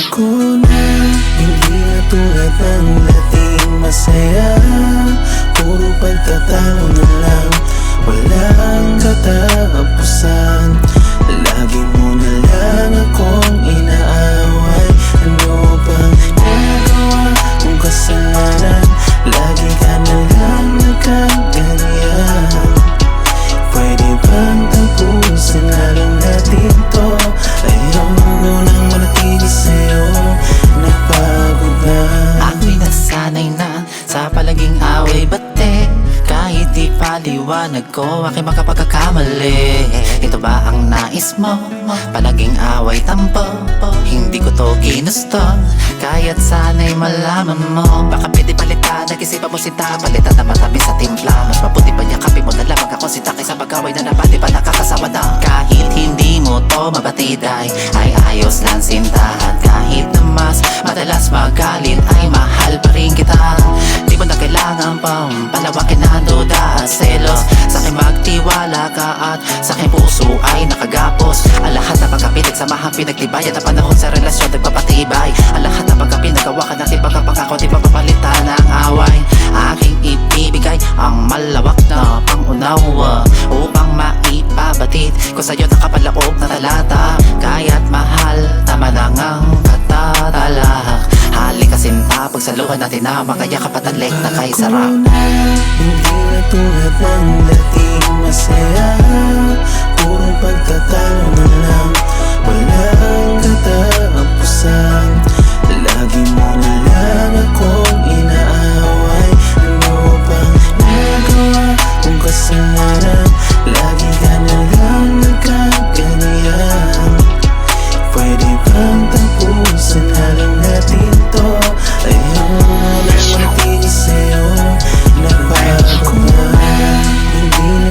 Nagbago na Hindi na tulad ng dating Paliwanag ko aking makapagkakamali. Ito ba ang nais mo? Palaging away tampo. Hindi ko to ginusto. Kaya't sana'y malaman mo. Baka pwede palitan Nag-isipan mo sinta Palitan na sa timpla. Mas mabuti pa yakapin mo na ako sinta Kaysa mag-away na napati pa nakakasawa na. Kahit hindi mo to mabatiday Ay ayos lang sintahan. Kahit na mas madalas magalit Ay mahal pa rin kita. Di mo na kailangan pang selos Sa akin magtiwala ka at sa aking puso ay nakagapos. Ang lahat na pagkapinig samahan pinagtibayan Ang panahon sa relasyon nagpapatibay. Ang lahat na pagkapinagawa ka natin pagkapangako Di mapapalitan ang away. Aking ibibigay ang malawak na pangunawa Upang maipabatid ko sa'yo nakapalaog na talata. Kaya't mahal, tama na ngang katatalak Halika sinta, pagsaluhan natin na Makayakap at na kay sarap na, Hindi na tulad ng